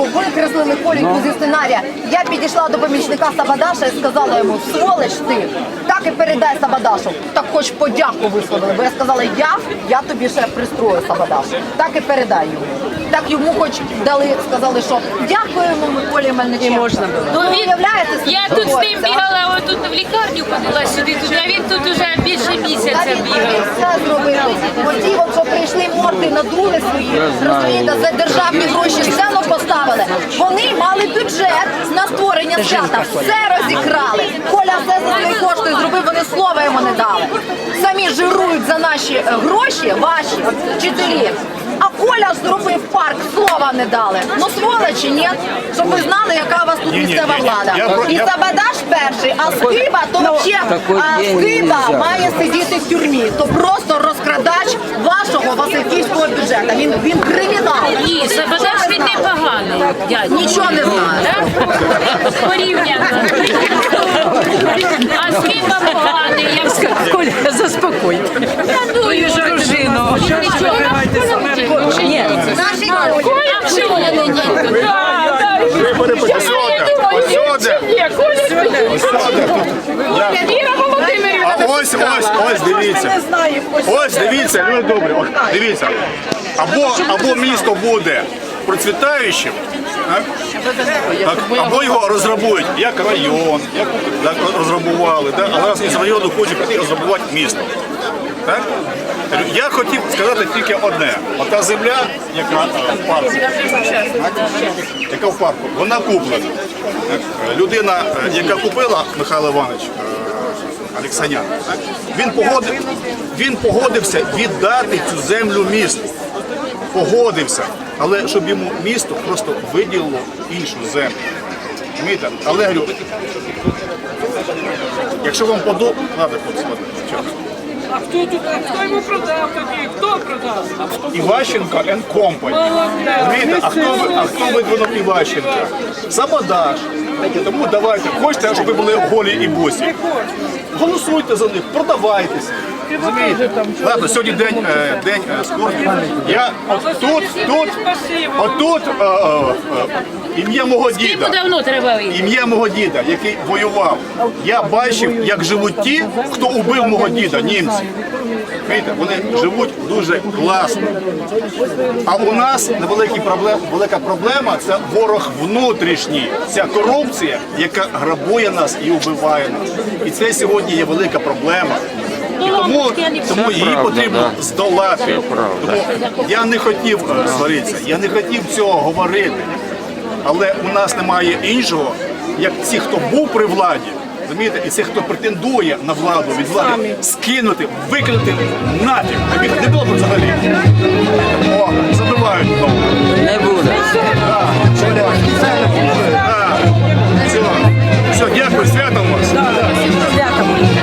спочатку викреслили коліку зі сценарія. Я підійшла до помічника Сабадаша і сказала йому, сволиш ти, так і передай Сабадашу. Так хоч подяку висловили, бо я сказала, я, я тобі ще пристрою Сабадаш. Так і передай йому. Так йому хоч дали, сказали, що дякуємо Миколі Мельниченку. І можна було. Ну, він, уявляєте я тут з ним бігала, отут в лікарню ходила сюди, туди, а він тут уже більше місяця бігав. він все зробив. Оті, от, що прийшли морди надули свої, розумієте, за державні гроші створення все розікрали. Коля все за свої кошти зробив, вони слова йому не дали. Самі жирують за наші е, гроші, ваші вчителі. А Коля зробив парк, слова не дали. Ну сволочі, ні? Щоб ви знали, яка у вас тут місцева влада. І Сабадаш перший, а Скиба то взагалі а, Скиба має сидіти в тюрмі. То просто розкрадач вашого Васильківського бюджету. Він, він кримінал. Ні, Сабадаш він дядь. Нічого не. Так? Порівняно. А з ким вам поганий, я скажу. Коля, заспокой. Я думаю, що Дружину. Ні, Наші Коля в школі не дітки. Віра Володимирівна. А ось, ось, ось, дивіться. Ось, дивіться, люди добрі, дивіться. Або, або місто буде процвітаючим, так? Або його розграбують, як район, як так, розграбували, так? а зараз із району хочуть піти розграбувати місто. Так? Я хотів сказати тільки одне. Ота земля, яка е, в парку, яка в парку, вона куплена. Людина, е, яка купила Михайло Іванович е, Олексанян, він, погодив, він погодився віддати цю землю місту. Погодився. Але щоб йому місто просто виділило іншу землю. Розумієте? Але говорю, якщо вам подобається. А хто тут? А хто йому продав тоді? Хто продав? Іващенко and Company. Молодець. А хто а хто видвинув Іващенка? Сабадаш. Тому давайте, хочете, щоб ви були голі і босі. Голосуйте за них, продавайтеся. Розумієте? Ладно, сьогодні день, е, день е, скорби. Я от тут, тут, отут е, е, е, ім'я мого Йому діда. давно треба вийти. Ім'я мого діда, який воював. Я бачив, як живуть ті, хто убив мого діда, німці. Розумієте, Вони живуть дуже класно. А у нас невеликий проблем, велика проблема це ворог внутрішній, ця корупція, яка грабує нас і вбиває нас. І це сьогодні є велика проблема. І тому, тому її потрібно здолати. Тому я не хотів е, сваритися, я не хотів цього говорити. Але у нас немає іншого, як ці, хто був при владі, розумієте, і ці, хто претендує на владу від влади, скинути, викинути нафіг, їх не було б взагалі. О, забивають знову.